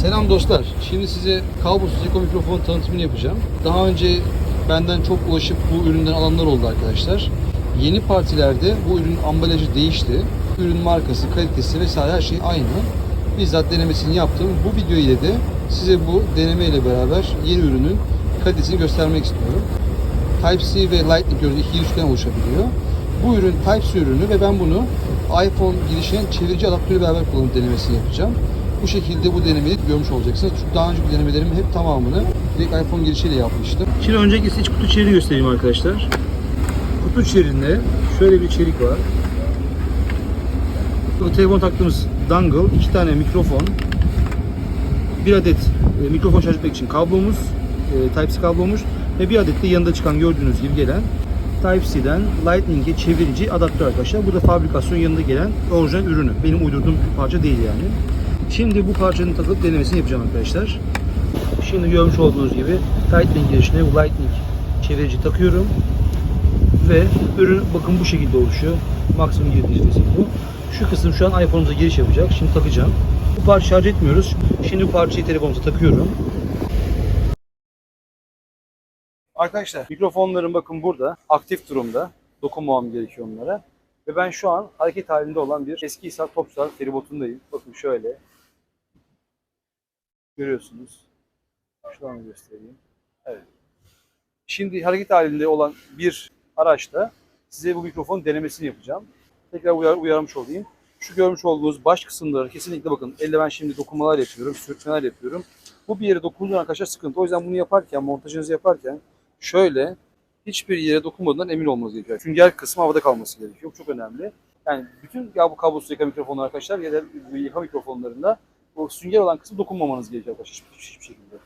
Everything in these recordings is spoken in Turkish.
Selam dostlar. Şimdi size kablosuz Eko mikrofon tanıtımını yapacağım. Daha önce benden çok ulaşıp bu üründen alanlar oldu arkadaşlar. Yeni partilerde bu ürünün ambalajı değişti. Ürün markası, kalitesi vesaire her şey aynı. Bizzat denemesini yaptım. Bu video ile de size bu deneme ile beraber yeni ürünün kalitesini göstermek istiyorum. Type-C ve Lightning gördüğü iki girişten oluşabiliyor. Bu ürün Type-C ürünü ve ben bunu iPhone girişinin çevirici adaptörü beraber kullanıp denemesini yapacağım. Bu şekilde bu denemeyi görmüş olacaksınız. Çünkü daha önceki denemelerimin hep tamamını direkt iPhone girişiyle yapmıştım. Şimdi size iç kutu içeriğini göstereyim arkadaşlar. Kutu içeriğinde şöyle bir içerik var. Bu telefon taktığımız dongle, iki tane mikrofon, bir adet e, mikrofon şarj etmek için kablomuz, e, Type-C kablomuz ve bir adet de yanında çıkan gördüğünüz gibi gelen Type-C'den Lightning'e çevirici adaptör arkadaşlar. Bu da fabrikasyon yanında gelen orijinal ürünü. Benim uydurduğum bir parça değil yani. Şimdi bu parçanın takılıp denemesini yapacağım arkadaşlar. Şimdi görmüş olduğunuz gibi Lightning girişine Lightning çevirici takıyorum. Ve ürün bakın bu şekilde oluşuyor. Maksimum girdiğiniz destek bu. Şu kısım şu an iPhone'umuza giriş yapacak. Şimdi takacağım. Bu parça şarj etmiyoruz. Şimdi bu parçayı telefonumuza takıyorum. Arkadaşlar mikrofonlarım bakın burada. Aktif durumda. Dokunmamam gerekiyor onlara. Ve ben şu an hareket halinde olan bir eski Hisar Topçular feribotundayım. Bakın şöyle. Görüyorsunuz. Şuradan göstereyim. Evet. Şimdi hareket halinde olan bir araçta size bu mikrofon denemesini yapacağım. Tekrar uyar, uyarmış olayım. Şu görmüş olduğunuz baş kısımları kesinlikle bakın. Elle ben şimdi dokunmalar yapıyorum, sürtmeler yapıyorum. Bu bir yere dokunduğun arkadaşlar sıkıntı. O yüzden bunu yaparken, montajınızı yaparken şöyle hiçbir yere dokunmadan emin olmanız gerekiyor. Sünger kısmı havada kalması gerekiyor. Çok önemli. Yani bütün ya bu kablosuz yaka mikrofonlar arkadaşlar ya da bu yaka mikrofonlarında o sünger olan kısmı dokunmamanız gerekiyor hiçbir, hiçbir şekilde.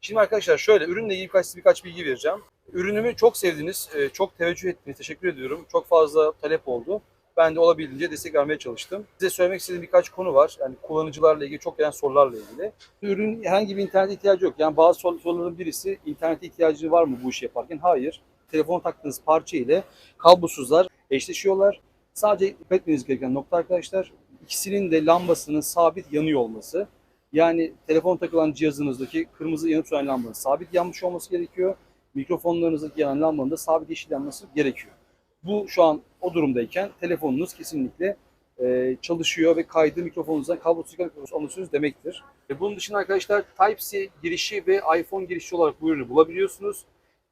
Şimdi arkadaşlar şöyle ürünle ilgili birkaç, birkaç bilgi vereceğim. Ürünümü çok sevdiniz, e, çok teveccüh ettiniz. Teşekkür ediyorum. Çok fazla talep oldu. Ben de olabildiğince destek vermeye çalıştım. Size söylemek istediğim birkaç konu var. Yani kullanıcılarla ilgili çok gelen sorularla ilgili. Ürün herhangi bir internet ihtiyacı yok. Yani bazı sor- soruların birisi internete ihtiyacı var mı bu işi yaparken? Hayır. Telefona taktığınız parça ile kablosuzlar eşleşiyorlar. Sadece etmeniz gereken nokta arkadaşlar ikisinin de lambasının sabit yanıyor olması. Yani telefon takılan cihazınızdaki kırmızı yanıp sönen lambanın sabit yanmış olması gerekiyor. Mikrofonlarınızdaki yanan lambanın da sabit yeşil yanması gerekiyor. Bu şu an o durumdayken telefonunuz kesinlikle e, çalışıyor ve kaydı mikrofonunuzdan kablosuz alıyorsunuz demektir. E, bunun dışında arkadaşlar Type-C girişi ve iPhone girişi olarak bu ürünü bulabiliyorsunuz.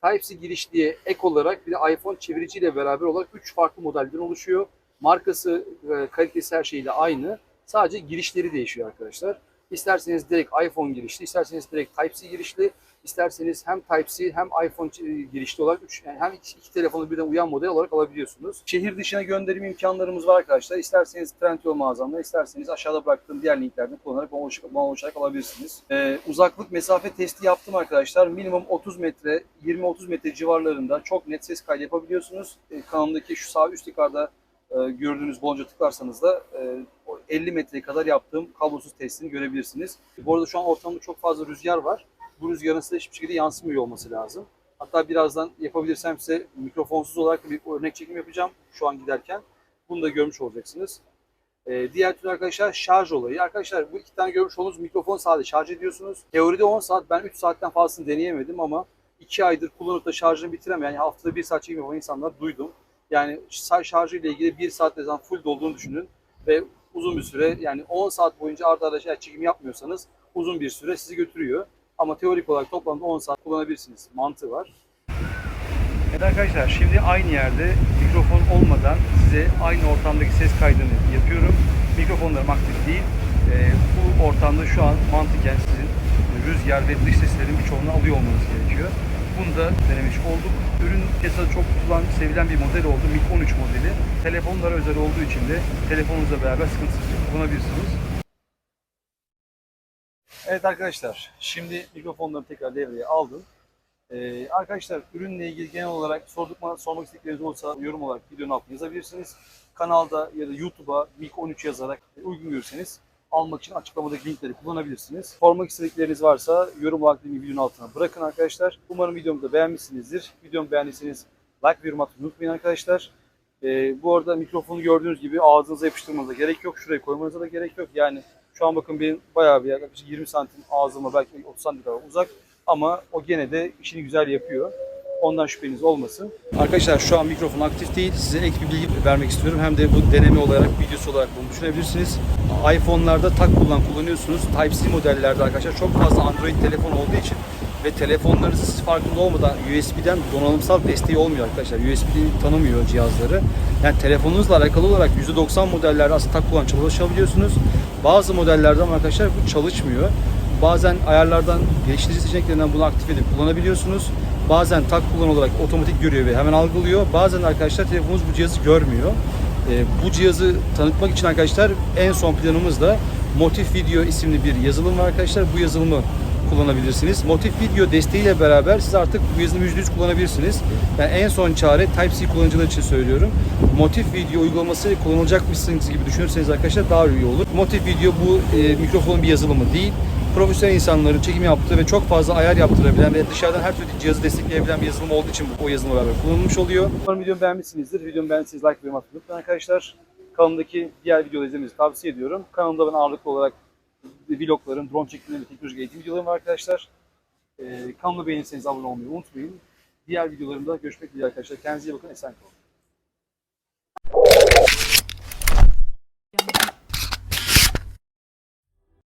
Type-C giriş diye ek olarak bir de iPhone çeviriciyle beraber olarak 3 farklı modelden oluşuyor. Markası, kalitesi her şeyle aynı. Sadece girişleri değişiyor arkadaşlar. İsterseniz direkt iPhone girişli, isterseniz direkt Type-C girişli, isterseniz hem Type-C hem iPhone girişli olarak üç, yani hem iki, iki telefonu birden uyan model olarak alabiliyorsunuz. Şehir dışına gönderim imkanlarımız var arkadaşlar. İsterseniz Trendyol mağazamda, isterseniz aşağıda bıraktığım diğer linklerden kullanarak bana ulaşarak alabilirsiniz. Ee, uzaklık mesafe testi yaptım arkadaşlar. Minimum 30 metre, 20-30 metre civarlarında çok net ses kaydı yapabiliyorsunuz. Ee, kanalımdaki şu sağ üst yukarıda e, gördüğünüz bolca tıklarsanız da e, o 50 metreye kadar yaptığım kablosuz testini görebilirsiniz. Bu arada şu an ortamda çok fazla rüzgar var. Bu rüzgarın size hiçbir şekilde yansımıyor olması lazım. Hatta birazdan yapabilirsem size mikrofonsuz olarak bir örnek çekim yapacağım şu an giderken. Bunu da görmüş olacaksınız. Ee, diğer türlü arkadaşlar şarj olayı. Arkadaşlar bu iki tane görmüş olduğunuz mikrofon sadece şarj ediyorsunuz. Teoride 10 saat ben 3 saatten fazlasını deneyemedim ama 2 aydır kullanıp da şarjını bitiremeyen yani haftada 1 saat çekim yapan insanlar duydum. Yani şarjı ile ilgili 1 saat ne zaman full dolduğunu düşünün ve uzun bir süre yani 10 saat boyunca arda arda şey- çekim yapmıyorsanız uzun bir süre sizi götürüyor. Ama teorik olarak toplamda 10 saat kullanabilirsiniz. Mantığı var. Evet arkadaşlar şimdi aynı yerde mikrofon olmadan size aynı ortamdaki ses kaydını yapıyorum. Mikrofonlarım aktif değil. Ee, bu ortamda şu an mantıken sizin rüzgar ve dış seslerin birçoğunu alıyor olmanız gerekiyor. Bunu da denemiş olduk. Ürün piyasada çok tutulan, sevilen bir model oldu. MiG 13 modeli. Telefonlara özel olduğu için de telefonunuzla beraber sıkıntısız kullanabilirsiniz. Evet arkadaşlar, şimdi mikrofonları tekrar devreye aldım. Ee, arkadaşlar ürünle ilgili genel olarak sorduk, sormak istedikleriniz olursa yorum olarak videonun altına yazabilirsiniz. Kanalda ya da YouTube'a MiG13 yazarak uygun görürseniz almak için açıklamadaki linkleri kullanabilirsiniz. Sormak istedikleriniz varsa yorum olarak videonun altına bırakın arkadaşlar. Umarım videomu da beğenmişsinizdir. Videomu beğendiyseniz like ve yorum atmayı unutmayın arkadaşlar. Ee, bu arada mikrofonu gördüğünüz gibi ağzınıza yapıştırmanıza gerek yok. Şuraya koymanıza da gerek yok. Yani Şu an bakın benim bayağı bir yaklaşık 20 santim ağzıma belki 30 santim kadar uzak ama o gene de işini güzel yapıyor. Ondan şüpheniz olmasın. Arkadaşlar şu an mikrofon aktif değil. Size ek bir bilgi vermek istiyorum. Hem de bu deneme olarak, videosu olarak bunu düşünebilirsiniz. iPhone'larda tak kullan kullanıyorsunuz. Type-C modellerde arkadaşlar çok fazla Android telefon olduğu için ve telefonlarınızı siz farkında olmadan USB'den donanımsal desteği olmuyor arkadaşlar. USB tanımıyor cihazları. Yani telefonunuzla alakalı olarak %90 modellerde aslında tak kullan çalışabiliyorsunuz. Bazı modellerde ama arkadaşlar bu çalışmıyor. Bazen ayarlardan geliştirici seçeneklerinden bunu aktif edip kullanabiliyorsunuz. Bazen tak kullan olarak otomatik görüyor ve hemen algılıyor. Bazen arkadaşlar telefonunuz bu cihazı görmüyor. Ee, bu cihazı tanıtmak için arkadaşlar en son planımızda Motif Video isimli bir yazılım var arkadaşlar. Bu yazılımı kullanabilirsiniz. Motif Video desteğiyle beraber siz artık bu yazılımı %100 kullanabilirsiniz. Ben en son çare Type-C kullanıcılar için söylüyorum. Motif Video uygulaması kullanılacakmışsınız gibi düşünürseniz arkadaşlar daha iyi olur. Motif Video bu e, mikrofonun bir yazılımı değil. Profesyonel insanların çekim yaptığı ve çok fazla ayar yaptırabilen ve dışarıdan her türlü cihazı destekleyebilen bir yazılım olduğu için o yazılımla beraber kullanılmış oluyor. Umarım videomu beğenmişsinizdir. Videomu beğendiyseniz like ve yorum atmayı arkadaşlar. Kanalımdaki diğer videoları izlemenizi tavsiye ediyorum. Kanalımda ben ağırlıklı olarak vloglarım, drone çekimleri ve teknolojik eğitim videolarım var arkadaşlar. Ee, kanalı beğenirseniz abone olmayı unutmayın. Diğer videolarımda görüşmek üzere arkadaşlar. Kendinize iyi bakın. Esen kalın.